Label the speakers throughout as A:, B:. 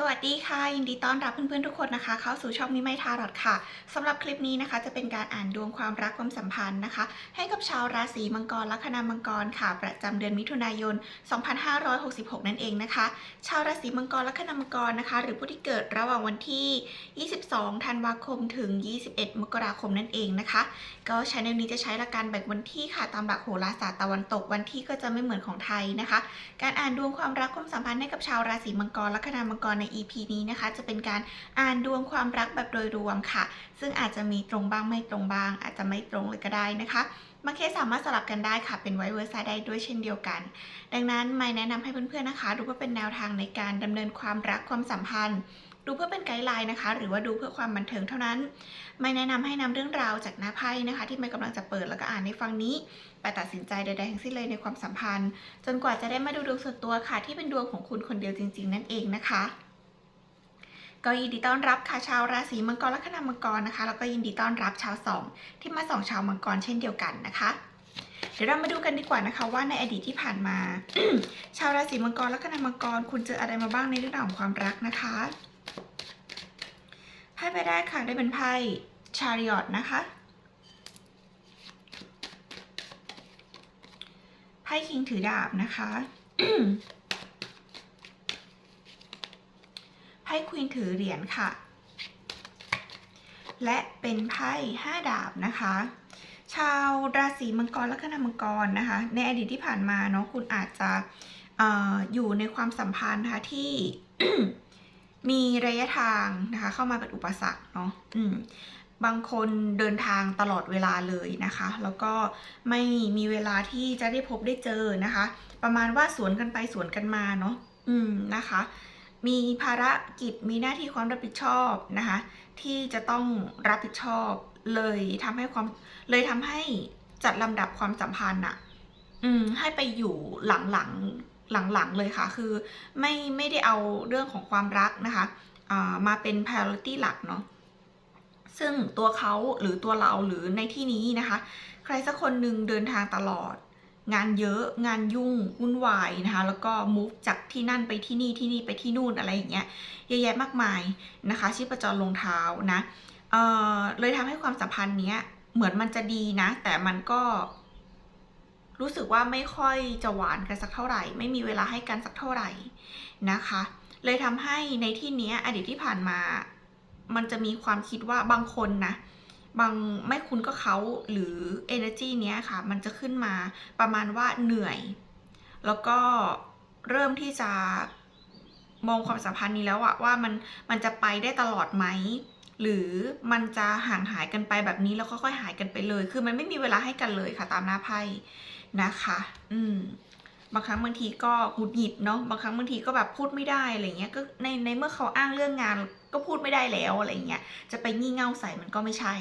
A: สวัสดีค่ะ ยินดีต้อนรับเพื่อนๆทุกคนนะคะ เข้าสู่ช่องมิไมทารอดค่ะสำหรับคลิปนี้นะคะ จะเป็นการอ่านดวงความรักความสัมพันธ์นะคะ ให้กับชาวราศีมังกรลัคนามังกรค่ะ ประจำเดือนมิถุนายน 2566 นั่นเองนะคะ ชาวราศีมังกรลัคนามังกรนะคะ หรือผู้ที่เกิดระหว่างวันที่ 22 ธันวาคมถึง 21 มกราคมนั่นเองนะคะ ก็ใช anel นี้จะใช้หลักการแบ่งวันที่ค่ะตามหลักโหราศาสตร์ตะวันตกวันที่ก็จะไม่เหมือนของไทยนะคะ การอ่านดวงความรักความสัมพันธ์ให้กับชาวราศีมังกรลัคนามังกรใน EP นี้นะคะ จะเป็นการอ่านดวงความรักแบบโดยรวมค่ะ ซึ่งอาจจะมีตรงบ้างไม่ตรงบ้าง อาจจะไม่ตรงเลยก็ได้นะคะบางเคสสามารถสลับกันได้ค่ะ เป็นไวเวอร์ซ่าได้ด้วยเช่นเดียวกัน ดังนั้นไม่แนะนำให้เพื่อนๆนะคะ ดูเพื่อเป็นแนวทางในการดำเนินความรักความสัมพันธ์ ดูเพื่อเป็นไกด์ไลน์นะคะ หรือว่าดูเพื่อความบันเทิงเท่านั้น ไม่แนะนำให้นำเรื่องราวจากหน้าไพ่นะคะ ที่ไม่กำลังจะเปิดแล้วก็อ่านในฟังนี้ไปตัดสินใจใดๆทั้งสิ้นเลยในความสัมพันธ์ จนกว่าจะได้มาดูดวงส่วนตัวค่ะ ที่เป็นดวงของคุณคนเดียวจริง ๆ นั่นเองนะคะ ก็ยินดีต้อนรับค่ะชาวราศีมังกรและคณามังกรนะคะ แล้วก็ยินดีต้อนรับชาวสองที่มาสองชาวมังกรเช่นเดียวกันนะคะ เดี๋ยวเรามาดูกันดีกว่านะคะ ว่าในอดีตที่ผ่านมา ชาวราศีมังกรและคณามังกร คุณเจออะไรมาบ้างในเรื่องของความรักนะคะไพ่ใบแรกค่ะได้เป็นไพ่ชาริอตนะคะไพ่คิงถือดาบนะคะ ไพ่ควีนถือเหรียญค่ะ และเป็นไพ่ห้าดาบนะคะ ชาวราศีมังกรและคณะมังกรนะคะ ในอดีตที่ผ่านมาเนาะคุณอาจจะออยู่ในความสัมพันธ์นะคะที่มีระยะทางนะคะ เข้ามาเป็นอุปสรรคเนาะบางคนเดินทางตลอดเวลาเลยนะคะ แล้วก็ไม่มีเวลาที่จะได้พบได้เจอนะคะ ประมาณว่าสวนกันไปสวนกันมาเนาะอืมนะคะ มีภารกิจมีหน้าที่ความรับผิดชอบนะคะที่จะต้องรับผิดชอบเลยทำให้ความเลยทำให้จัดลำดับความสัมพันธ์อะอืมให้ไปอยู่หลังๆหลังๆเลยค่ะ คือไม่ไม่ได้เอาเรื่องของความรักนะคะอ่ามาเป็น priority หลักเนาะซึ่งตัวเขาหรือตัวเราหรือในที่นี้นะคะ ใครสักคนหนึ่งเดินทางตลอด งานเยอะงานยุ่งวุ่นวายนะคะ แล้วก็ move จากที่นั่นไปที่นี่ที่นี่ไปที่นู่นอะไรอย่างเงี้ยเยอะแยะมากมายนะคะชีพจรลงเท้านะเอ่อเลยทำให้ความสัมพันธ์เนี้ยเหมือนมันจะดีนะ แต่มันก็รู้สึกว่าไม่ค่อยจะหวานกันสักเท่าไหร่ ไม่มีเวลาให้กันสักเท่าไหร่นะคะ เลยทำให้ในที่เนี้ยอดีตที่ผ่านมา มันจะมีความคิดว่าบางคนนะ บางไม่คุ้นก็เขาหรือ energy เนี้ยค่ะ มันจะขึ้นมาประมาณว่าเหนื่อย แล้วก็เริ่มที่จะมองความสัมพันธ์นี้แล้วอะว่ามันมันจะไปได้ตลอดไหม หรือมันจะห่างหายกันไปแบบนี้แล้วค่อยๆหายกันไปเลย คือมันไม่มีเวลาให้กันเลยค่ะตามหน้าไพ่นะคะ อืม บางครั้งบางทีก็หงุดหงิดเนาะบางครั้งบางทีก็แบบพูดไม่ได้อะไรเงี้ยก็ในในเมื่อเขาอ้างเรื่องงานก็พูดไม่ได้แล้วอะไรเงี้ยจะไปงี่เง่าใส่มันก็ไม่ใช่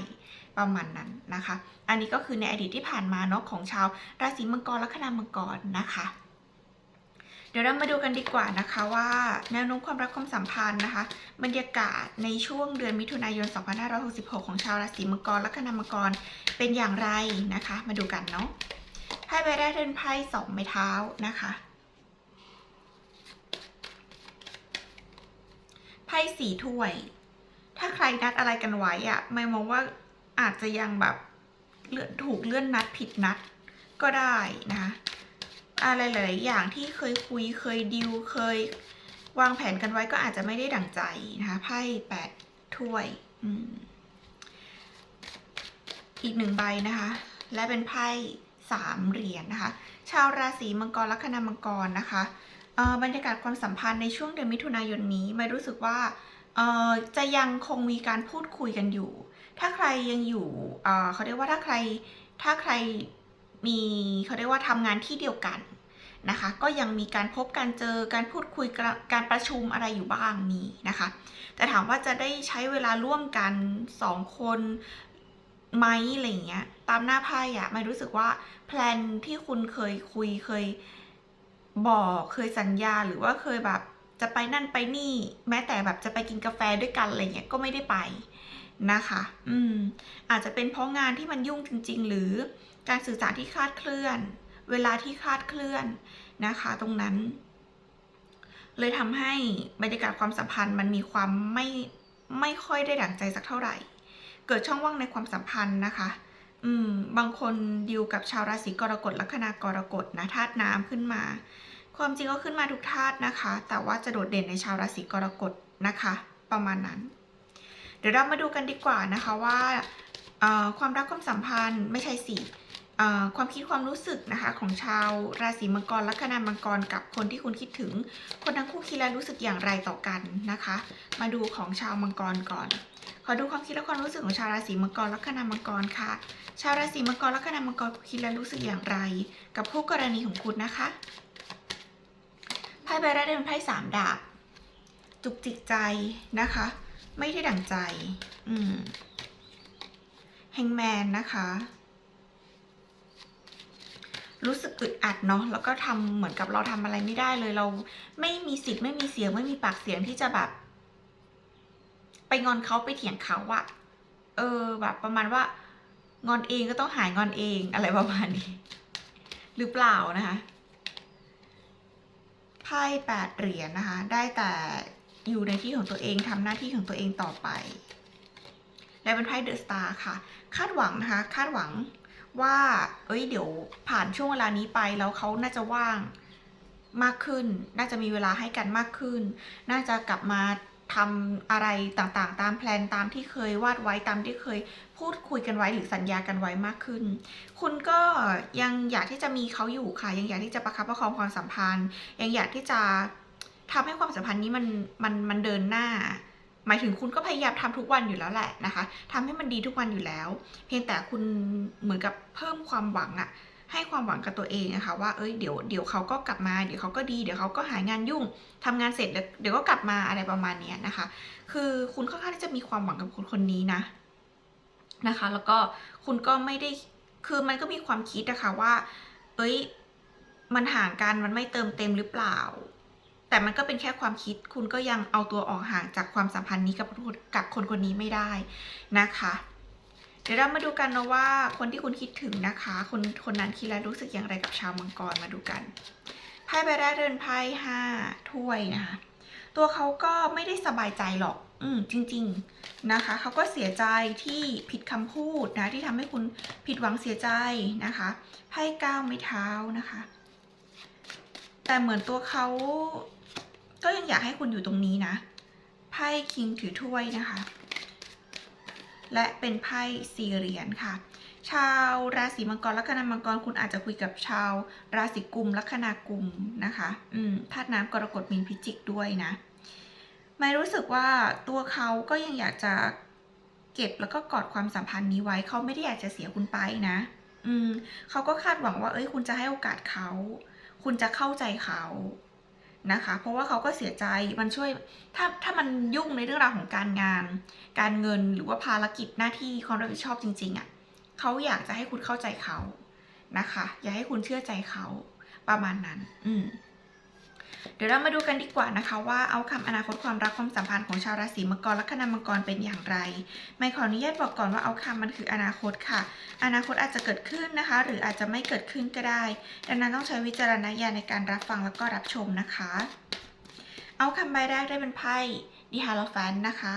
A: ประมาณนั้นนะคะ อันนี้ก็คือในอดีตที่ผ่านมาเนาะของชาวราศีมังกรและคณามังกรนะคะ เดี๋ยวเรามาดูกันดีกว่านะคะว่าแนวโน้มความรักความสัมพันธ์นะคะ บรรยากาศในช่วงเดือนมิถุนายน 2566 ของชาวราศีมังกรและคณามังกรเป็นอย่างไรนะคะ มาดูกันเนาะ พ่ใบแรกเป็นไพ่สองไม้เท้านะคะไพ่สีถ้วย ถ้าใครนัดอะไรกันไว้อะไม่มองว่าอาจจะยังแบบเลื่อนถูกเลื่อนนัดผิดนัดก็ได้นะคะอะไรหลายๆอย่างที่เคยคุยเคยดิวเคยวางแผนกันไว้ก็อาจจะไม่ได้ดั่งใจนะคะไพ่แปดถ้วยอ,อีกหนึ่งใบนะคะ และเป็นไพ่ สามเหรียญนะคะ ชาวราศีมังกรลัคนามังกรนะคะบรรยากาศความสัมพันธ์ในช่วงเดือนมิถุนายนนี้ไม่รู้สึกว่าจะยังคงมีการพูดคุยกันอยู่ ถ้าใครยังอยู่เขาเรียกว่าถ้าใครถ้าใครมีเขาเรียกว่าทำงานที่เดียวกันนะคะ ก็ยังมีการพบการเจอการพูดคุยการการประชุมอะไรอยู่บ้างมีนะคะ แต่ถามว่าจะได้ใช้เวลาร่วมกันสองคน ไหมอะไรอย่างเงี้ย ตามหน้าไพ่อะไม่รู้สึกว่าแพลนที่คุณเคยคุยเคยบอกเคยสัญญาหรือว่าเคยแบบจะไปนั่นไปนี่ แม้แต่แบบจะไปกินกาแฟด้วยกันอะไรเงี้ยก็ไม่ได้ไปนะคะ อืม อาจจะเป็นเพราะงานที่มันยุ่งจริง ๆ หรือการสื่อสารที่คลาดเคลื่อน เวลาที่คลาดเคลื่อนนะคะ ตรงนั้น เลยทำให้บรรยากาศความสัมพันธ์มันมีความไม่ไม่ค่อยได้ดั่งใจสักเท่าไหร่ เกิดช่องว่างในความสัมพันธ์นะคะ อืม บางคนดิวกับชาวราศีกรกฎลัคนากรกฎนะธาตุน้ำขึ้นมา ความจริงก็ขึ้นมาทุกธาตุนะคะ แต่ว่าจะโดดเด่นในชาวราศีกรกฎนะคะ ประมาณนั้น เดี๋ยวเรามาดูกันดีกว่านะคะว่าเอ่อความรักความสัมพันธ์ไม่ใช่สี่ ความคิดความรู้สึกนะคะของชาวราศีมังกรลัคนามังกรกับคนที่คุณคิดถึง คนทั้งคู่คิดและรู้สึกอย่างไรต่อกันนะคะ มาดูของชาวมังกรก่อน ขอดูความคิดและความรู้สึกของชาวราศีมังกรลัคนามังกรค่ะ ชาวราศีมังกรลัคนามังกรคิดและรู้สึกอย่างไร กับคู่กรณีของคุณนะคะไพ่ใบแรกเป็นไพ่สามดาบจุกจิกใจนะคะ ไม่ได้ดั่งใจ อืมแฮงแมนนะคะ รู้สึกอึดอัดเนาะแล้วก็ทำเหมือนกับเราทำอะไรไม่ได้เลย เราไม่มีสิทธิ์ไม่มีเสียงไม่มีปากเสียงที่จะแบบ ไปงอนเขาไปเถียงเขาอะเออแบบประมาณว่างอนเองก็ต้องหายงอนเองอะไรประมาณนี้ หรือเปล่านะคะไพ่แปดเหรียญนะคะ ได้แต่อยู่ในที่ของตัวเองทำหน้าที่ของตัวเองต่อไป และเป็นไพ่เดอะสตาร์ค่ะ คาดหวังนะคะ คาดหวัง ว่า เอ้ย เดี๋ยวผ่านช่วงเวลานี้ไปแล้วเขาน่าจะว่างมากขึ้น น่าจะมีเวลาให้กันมากขึ้น น่าจะกลับมาทำอะไรต่างๆ ตามแพลนตามที่เคยวาดไว้ตามที่เคยพูดคุยกันไว้หรือสัญญากันไว้มากขึ้น คุณก็ยังอยากที่จะมีเขาอยู่ค่ะ ยังอยากที่จะประคับประคองความสัมพันธ์ ยังอยากที่จะทำให้ความสัมพันธ์นี้มันมันมันเดินหน้า หมายถึงคุณก็พยายามทำทุกวันอยู่แล้วแหละนะคะทำให้มันดีทุกวันอยู่แล้ว เพียงแต่คุณเหมือนกับเพิ่มความหวังอะให้ความหวังกับตัวเองนะคะว่าเอ้ยเดี๋ยวเดี๋ยวเขาก็กลับมาเดี๋ยวเขาก็ดีเดี๋ยวเขาก็หายงานยุ่งทำงานเสร็จเดี๋ยวเดี๋ยวก็กลับมาอะไรประมาณนี้นะคะ คือคุณค่อนข้างที่จะมีความหวังกับคนคนนี้นะนะคะ แล้วก็คุณก็ไม่ได้คือมันก็มีความคิดนะคะว่า เอ้ย มันห่างกันมันไม่เติมเต็มหรือเปล่า แต่มันก็เป็นแค่ความคิด คุณก็ยังเอาตัวออกห่างจากความสัมพันธ์นี้กับกับคนคนนี้ไม่ได้นะคะ เดี๋ยวเรามาดูกันนะว่าคนที่คุณคิดถึงนะคะ คนคนนั้นคิดและรู้สึกอย่างไรกับชาวมังกรมาดูกันไพ่ใบแรกเดินไพ่ห้าถ้วยนะคะ ตัวเขาก็ไม่ได้สบายใจหรอก อืมจริง ๆนะคะ เขาก็เสียใจที่ผิดคำพูดนะ ที่ทำให้คุณผิดหวังเสียใจนะคะไพ่ก้าวไม้เท้านะคะ แต่เหมือนตัวเขา ก็ยังอยากให้คุณอยู่ตรงนี้นะ ไพ่คิงถือถ้วยนะคะ และเป็นไพ่สี่เหรียญค่ะ ชาวราศีมังกรลัคนามังกรคุณอาจจะคุยกับชาว ราศีกุมลัคนากุมนะคะ อืมธาตุน้ำกรกฎมีนพิจิกด้วยนะไม่รู้สึกว่าตัวเขาก็ยังอยากจะเก็บแล้วก็กอดความสัมพันธ์นี้ไว้ เขาไม่ได้อยากจะเสียคุณไปนะ อืมเขาก็คาดหวังว่า เอ้ย คุณจะให้โอกาสเขา คุณจะเข้าใจเขา นะคะ เพราะว่าเขาก็เสียใจมันช่วยถ้าถ้ามันยุ่งในเรื่องราวของการงาน การเงินหรือว่าภารกิจหน้าที่ความรับผิดชอบจริง ๆอะ่ะเขาอยากจะให้คุณเข้าใจเขานะคะ อย่าให้คุณเชื่อใจเขาประมาณนั้น อืม เดี๋ยวเรามาดูกันดีกว่านะคะว่าเอาคำอนาคตความรักความสัมพันธ์ของชาวราศีมังกรและคณามังกรเป็นอย่างไร ไม่ขออนุญาตบอกก่อนว่าเอาคำมันคืออนาคตค่ะ อนาคตอาจจะเกิดขึ้นนะคะ หรืออาจจะไม่เกิดขึ้นก็ได้ ดังนั้นต้องใช้วิจารณญาณในการรับฟังแล้วก็รับชมนะคะ เอาคำใบแรกได้เป็นไพ่ดิฮาโลแฟนนะคะ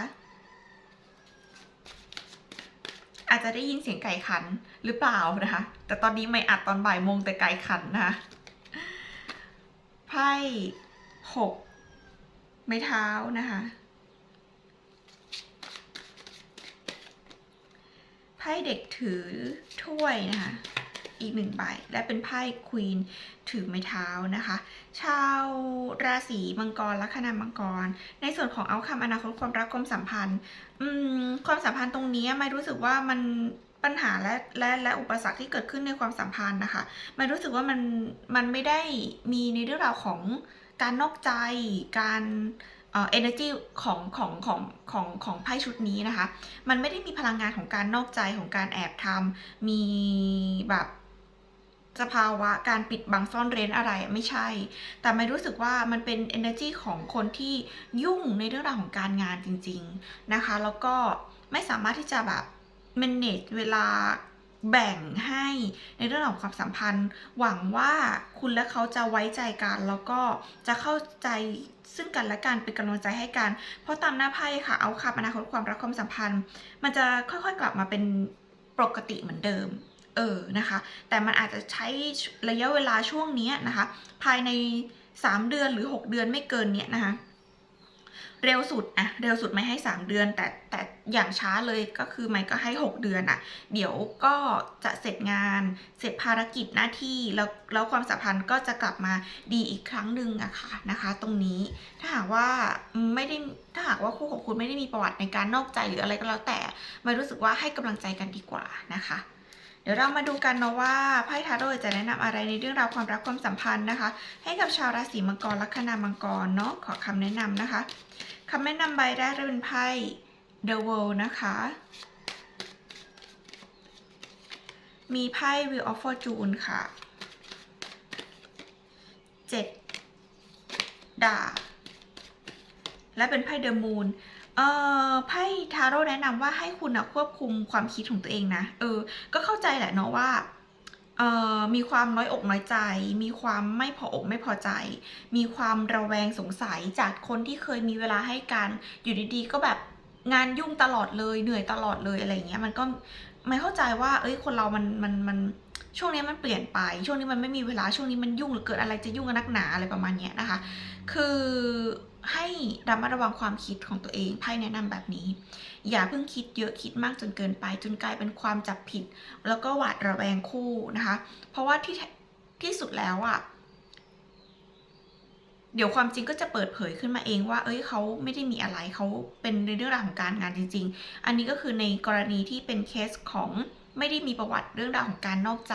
A: อาจจะได้ยินเสียงไก่ขันหรือเปล่านะคะ แต่ตอนนี้ไม่อัดตอนบ่ายโมงแต่ไก่ขันนะคะ ไพ่หกไม้เท้านะคะไพ่เด็กถือถ้วยนะคะอีกหนึ่งใบและเป็นไพ่ควีนถือไม้เท้านะคะ ชาวราศีมังกรลัคนามังกร ในส่วนของเอาคำอนาคตความรักความสัมพันธ์ อืมความสัมพันธ์ตรงนี้ไม่รู้สึกว่ามัน ปัญหาและและและอุปสรรคที่เกิดขึ้นในความสัมพันธ์นะคะมันรู้สึกว่ามันมันไม่ได้มีในเรื่องราวของการนอกใจ การเอ่อ energy ของของของของของไพ่ชุดนี้นะคะ มันไม่ได้มีพลังงานของการนอกใจของการแอบทำมีแบบสภาวะการปิดบังซ่อนเร้นอะไรไม่ใช่ แต่ไม่รู้สึกว่ามันเป็น energy ของคนที่ยุ่งในเรื่องราวของการงานจริง ๆนะคะ แล้วก็ไม่สามารถที่จะแบบ manage เวลาแบ่งให้ในเรื่องของความสัมพันธ์ หวังว่าคุณและเขาจะไว้ใจกัน แล้วก็จะเข้าใจซึ่งกันและกันเป็นกำลังใจให้กัน เพราะตามหน้าไพ่ค่ะเอาคับอนาคตความรักความสัมพันธ์ มันจะค่อยๆกลับมาเป็นปกติเหมือนเดิม เออนะคะ แต่มันอาจจะใช้ระยะเวลาช่วงนี้นะคะ ภายใน 3 เดือนหรือ 6 เดือนไม่เกินเนี้ยนะคะ เร็วสุดอะเร็วสุดไม่ให้ 3 เดือน แต่แต่อย่างช้าเลยก็คือไม่ก็ให้ 6 เดือนอะเดี๋ยวก็จะเสร็จงานเสร็จภารกิจหน้าที่แล้วแล้วความสัมพันธ์ก็จะกลับมาดีอีกครั้งหนึ่งอะค่ะนะคะ ตรงนี้ถ้าหากว่าไม่ได้ถ้าหากว่าคู่ของคุณไม่ได้มีประวัติในการนอกใจหรืออะไรก็แล้วแต่ไม่รู้สึกว่าให้กำลังใจกันดีกว่านะคะ ดี๋ยวเรามาดูกันเนาะว่าไพ่ทาโร่จะแนะนำอะไรในเรื่องราวความรักความสัมพันธ์นะคะ ให้กับชาวราศีมังกรลัคนามังกรเนาะขอคำแนะนำนะคะคำแนะนำใบแรกจะเป็นไพ่ The World นะคะ มีไพ่ Wheel of Fortune ค่ะเจ็ดดาบและเป็นไพ่ The Moon เอ่อไพ่ทาโร่แนะนำว่าให้คุณนะควบคุมความคิดของตัวเองนะ เออ ก็เข้าใจแหละเนาะว่าเอ่อมีความน้อยอกน้อยใจ มีความไม่พออกไม่พอใจ มีความระแวงสงสัยจากคนที่เคยมีเวลาให้กันอยู่ดีๆ ก็แบบงานยุ่งตลอดเลยเหนื่อยตลอดเลยอะไรเงี้ยมันก็ไม่เข้าใจว่า เอ้ยคนเรามันมันมันช่วงนี้มันเปลี่ยนไป ช่วงนี้มันไม่มีเวลาช่วงนี้มันยุ่งหรือเกิดอะไรจะยุ่งกับนักหนาอะไรประมาณเนี้ยนะคะ คือ ให้ระมัดระวังความคิดของตัวเองไพ่แนะนำแบบนี้ อย่าเพิ่งคิดเยอะคิดมากจนเกินไป จนกลายเป็นความจับผิด แล้วก็หวาดระแวงคู่นะคะ เพราะว่าที่ท้ที่สุดแล้วอะ่ะเดี๋ยวความจริงก็จะเปิดเผยขึ้นมาเองว่า เอ้ยเขาไม่ได้มีอะไรเขาเป็นในเรื่องราวของการงานจริง ๆ อันนี้ก็คือในกรณีที่เป็นเคสของไม่ได้มีประวัติเรื่องราวของการนอกใจ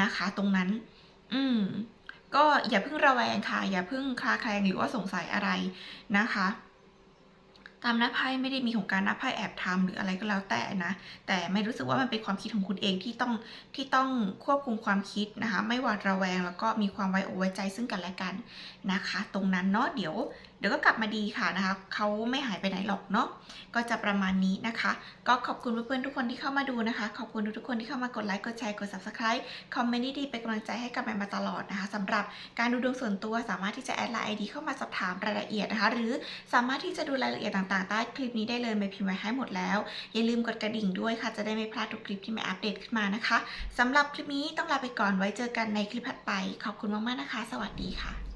A: นะคะ ตรงนั้น อืม ก็อย่าเพิ่งระแวงค่ะ อย่าเพิ่งคลาแคลงหรือว่าสงสัยอะไรนะคะ ตามหน้าไพ่ไม่ได้มีของการหน้าไพ่แอบทำหรืออะไรก็แล้วแต่นะ แต่ไม่รู้สึกว่ามันเป็นความคิดของคุณเองที่ต้องที่ต้องควบคุมความคิดนะคะ ไม่หวาดระแวงแล้วก็มีความไว้อกไว้ใจซึ่งกันและกันนะคะ ตรงนั้นเนาะเดี๋ยว เดี๋ยวก็กลับมาดีค่ะนะคะเขาไม่หายไปไหนหรอกเนาะก็จะประมาณนี้นะคะ ก็ขอบคุณเพื่อนๆทุกคนที่เข้ามาดูนะคะ ขอบคุณทุกๆคนที่เข้ามากดไลค์กดแชร์กด subscribe คอมเมนต์ดีๆเป็นกำลังใจให้กับแมนมาตลอดนะคะสำหรับการดูดวงส่วนตัวสามารถที่จะแอดไลน์ไอดีเข้ามาสอบถามรายละเอียดนะคะ หรือสามารถที่จะดูรายละเอียดต่างๆใต้คลิปนี้ได้เลยไม่พิมพ์ไว้ให้หมดแล้ว อย่าลืมกดกระดิ่งด้วยค่ะจะได้ไม่พลาดทุกคลิปที่แม่อัปเดตขึ้นมานะคะสำหรับคลิปนี้ต้องลาไปก่อนไว้เจอกันในคลิปถัดไป ขอบคุณมากๆนะคะ สวัสดีค่ะ